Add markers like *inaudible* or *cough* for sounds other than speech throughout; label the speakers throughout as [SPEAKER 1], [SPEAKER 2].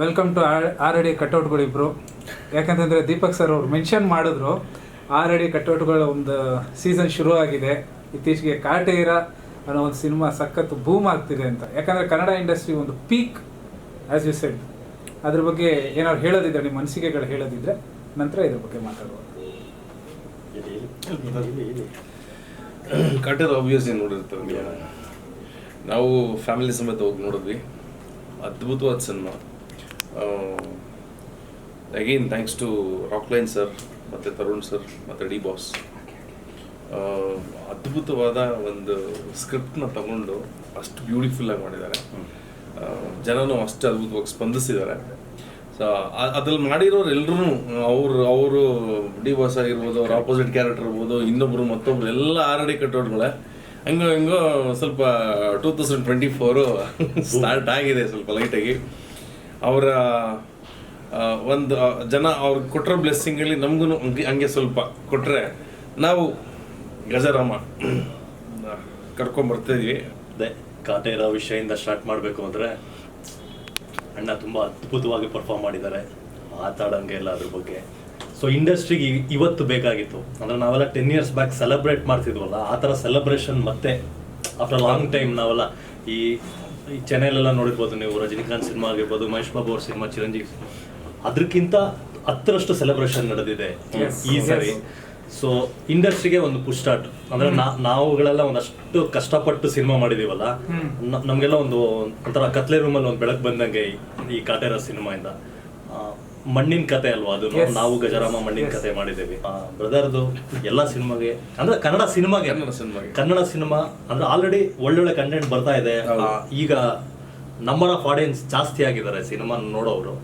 [SPEAKER 1] Welcome to R ಅಡಿ ಕಟ್ಔಟ್ಗಳಿಬ್ರು ಯಾಕಂತಂದರೆ ದೀಪಕ್ ಸರ್ ಅವ್ರು ಮೆನ್ಷನ್ ಮಾಡಿದ್ರು ಆರ್ ಅಡಿ ಕಟ್ಔಟ್ಗಳ ಒಂದು ಸೀಸನ್ ಶುರು ಆಗಿದೆ. ಇತ್ತೀಚೆಗೆ ಕಾಟೇರ ಅನ್ನೋ ಒಂದು ಸಿನಿಮಾ ಸಖತ್ ಬೂಮ್ ಆಗ್ತಿದೆ ಅಂತ. ಯಾಕಂದರೆ ಕನ್ನಡ ಇಂಡಸ್ಟ್ರಿ ಒಂದು ಪೀಕ್ ಆ್ಯಸ್ ಯು ಸೆಡ್ ಅದ್ರ ಬಗ್ಗೆ ಏನಾದ್ರು ಹೇಳೋದಿದ್ರೆ, ನಿಮ್ಮ ಅನಿಸಿಕೆಗಳು ಹೇಳೋದಿದ್ರೆ, ನಂತರ ಇದ್ರ ಬಗ್ಗೆ ಮಾತಾಡುವ
[SPEAKER 2] ಕಟ್ಟರ್ ಆಬ್ವಿಯಸ್ಲಿ ನೋಡಿರ್ತಾರೆ ನೀವು. ನಾವು ಫ್ಯಾಮಿಲಿ ಸಮೇತ ಹೋಗಿ ನೋಡಿದ್ವಿ. ಅದ್ಭುತವಾದ cinema again thanks to Rockline sir ಮತ್ತು ತರುಣ್ ಸರ್ ಮತ್ತು ಡಿ ಬಾಸ್ ಅದ್ಭುತವಾದ ಒಂದು ಸ್ಕ್ರಿಪ್ಟ್ನ ತಗೊಂಡು ಅಷ್ಟು ಬ್ಯೂಟಿಫುಲ್ಲಾಗಿ ಮಾಡಿದ್ದಾರೆ. ಜನನೂ ಜನನು ಅಷ್ಟು ಅದ್ಭುತವಾಗಿ ಸ್ಪಂದಿಸಿದ್ದಾರೆ. ಸೊ ಅದ್ರಲ್ಲಿ ಮಾಡಿರೋರು ಎಲ್ಲರೂ ಅವರು ಅವರು ಡಿ ಬಾಸ್ ಆಗಿರ್ಬೋದು, ಅವ್ರ ಆಪೋಸಿಟ್ ಕ್ಯಾರೆಕ್ಟರ್ ಇರ್ಬೋದು, ಇನ್ನೊಬ್ರು ಮತ್ತೊಬ್ರು ಎಲ್ಲ ಆಲ್ರೆಡಿ ಕಟ್ಟೋಟ್ಗಳೇ ಹಂಗೋ, ಹಿಂಗೋ ಸ್ವಲ್ಪ two thousand twenty four start ಆಗಿದೆ ಸ್ವಲ್ಪ ಲೈಟಾಗಿ ಅವರ ಒಂದು ಜನ ಅವ್ರಿಗೆ ಕೊಟ್ಟಿರೋ ಬ್ಲೆಸ್ಸಿಂಗಲ್ಲಿ ನಮಗೂ ಹಂಗೆ ಸ್ವಲ್ಪ ಕೊಟ್ಟರೆ ನಾವು ಗಜರಾಮ *clears throat* ಕರ್ಕೊಂಬರ್ತಿದ್ವಿ
[SPEAKER 3] ಅದೇ ಕಾಟೇರ ವಿಷಯದಿಂದ ಸ್ಟಾರ್ಟ್ ಮಾಡಬೇಕು ಅಂದರೆ ಅಣ್ಣ ತುಂಬ ಅದ್ಭುತವಾಗಿ ಪರ್ಫಾರ್ಮ್ ಮಾಡಿದ್ದಾರೆ. ಮಾತಾಡೋಂಗೆ ಎಲ್ಲ ಅದ್ರ ಬಗ್ಗೆ. ಸೊ ಇಂಡಸ್ಟ್ರಿಗೆ ಇವತ್ತು ಬೇಕಾಗಿತ್ತು. ಅಂದರೆ ನಾವೆಲ್ಲ ಟೆನ್ ಇಯರ್ಸ್ ಬ್ಯಾಕ್ ಸೆಲೆಬ್ರೇಟ್ ಮಾಡ್ತಿದ್ವಲ್ಲ, ಆ ಥರ ಸೆಲೆಬ್ರೇಷನ್ ಮತ್ತೆ ಆಫ್ಟರ್ ಲಾಂಗ್ ಟೈಮ್ ನಾವೆಲ್ಲ ಈ ಈ ಚೆನ್ನೈಲೆಲ್ಲ ನೋಡಿರ್ಬೋದು ನೀವು ರಜನಿಕಾಂತ್ ಸಿನಿಮಾ ಆಗಿರ್ಬೋದು ಮಹೇಶ್ ಬಾಬು ಅವ್ರ ಸಿನಿಮಾ ಚಿರಂಜೀವಿ ಅದಕ್ಕಿಂತ ಹತ್ತರಷ್ಟು ಸೆಲೆಬ್ರೇಷನ್ ನಡೆದಿದೆ ಈ ಸರಿ. ಸೊ ಇಂಡಸ್ಟ್ರಿಗೆ ಒಂದು ಪುಷ್ ಸ್ಟಾರ್ಟ್ ಅಂದ್ರೆ ನಾವುಗಳೆಲ್ಲ ಒಂದಷ್ಟು ಕಷ್ಟಪಟ್ಟು ಸಿನಿಮಾ ಮಾಡಿದೀವಲ್ಲ ನಮಗೆಲ್ಲ ಒಂದು ಒಂಥರ ಕತ್ಲೆ ರೂಮಲ್ಲಿ ಒಂದು ಬೆಳಕು ಬಂದಂಗೆ ಈ- ಕಾಟೇರ ಸಿನಿಮಾಯಿಂದ. ಆ, ಮಣ್ಣಿನ ಕತೆ ಅಲ್ವಾ ಅದು. ನಾವು ಗಜರಾಮ ಮಣ್ಣಿನ ಕತೆ ಮಾಡಿದ್ದೇವೆ. ಬ್ರದರ್ದು ಎಲ್ಲ ಸಿನಿಮಾಗೆ ಅಂದ್ರೆ ಕನ್ನಡ ಸಿನಿಮಾಗೆ
[SPEAKER 2] ಕನ್ನಡ
[SPEAKER 3] ಸಿನಿಮಾ ಅಂದ್ರೆ ಆಲ್ರೆಡಿ ಒಳ್ಳೊಳ್ಳೆ ಕಂಟೆಂಟ್ ಬರ್ತಾ ಇದೆ. ಈಗ ನಂಬರ್ ಆಫ್ ಆಡಿಯನ್ಸ್ ಜಾಸ್ತಿ ಆಗಿದ್ದಾರೆ ಸಿನಿಮಾ ನೋಡೋರು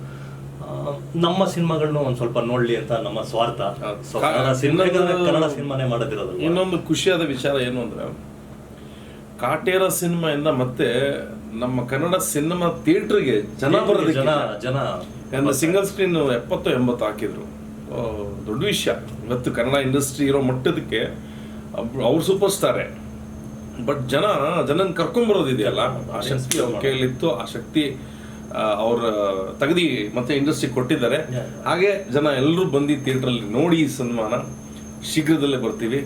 [SPEAKER 3] ನಮ್ಮ ಸಿನಿಮಾಗಳನ್ನ ಒಂದ್ ಸ್ವಲ್ಪ ನೋಡ್ಲಿ ಅಂತ ನಮ್ಮ ಸ್ವಾರ್ಥ. ಕನ್ನಡ ಸಿನಿಮಾನೇ ಮಾಡೋದಿರೋದು
[SPEAKER 2] ಇನ್ನೊಂದು ಖುಷಿಯಾದ ವಿಚಾರ ಏನು ಅಂದ್ರೆ ಕಾಟೇರ ಸಿನಿಮಾಯಿಂದ ಮತ್ತೆ ನಮ್ಮ ಕನ್ನಡ ಸಿನಿಮಾ ಥಿಯೇಟರ್ಗೆ ಜನ ಬರೋದಕ್ಕೆ
[SPEAKER 3] ಜನ ಜನ
[SPEAKER 2] ಒಂದು ಸಿಂಗಲ್ ಸ್ಕ್ರೀನ್ ಎಪ್ಪತ್ತು ಎಂಬತ್ತು ಹಾಕಿದ್ರು. ದೊಡ್ಡ ವಿಷಯ. ಇವತ್ತು ಕನ್ನಡ ಇಂಡಸ್ಟ್ರಿ ಇರೋ ಮಟ್ಟದಕ್ಕೆ ಅವ್ರು ಸೂಪರ್ ಸ್ಟಾರೇ ಬಟ್ ಜನ ಜನನ ಕರ್ಕೊಂಬರೋದಿದೆಯಲ್ಲ ಆ ಶಕ್ತಿ ಅವ್ರ ಕೈಯಲ್ಲಿತ್ತು. ಆ ಶಕ್ತಿ ಅವ್ರ ತೆಗ್ದು ಮತ್ತೆ ಇಂಡಸ್ಟ್ರಿ ಕೊಟ್ಟಿದ್ದಾರೆ. ಹಾಗೆ ಜನ ಎಲ್ಲರೂ ಬಂದು ಥಿಯೇಟ್ರಲ್ಲಿ ನೋಡಿ ಈ ಸಿನಿಮಾನ ಶೀಘ್ರದಲ್ಲೇ ಬರ್ತೀವಿ.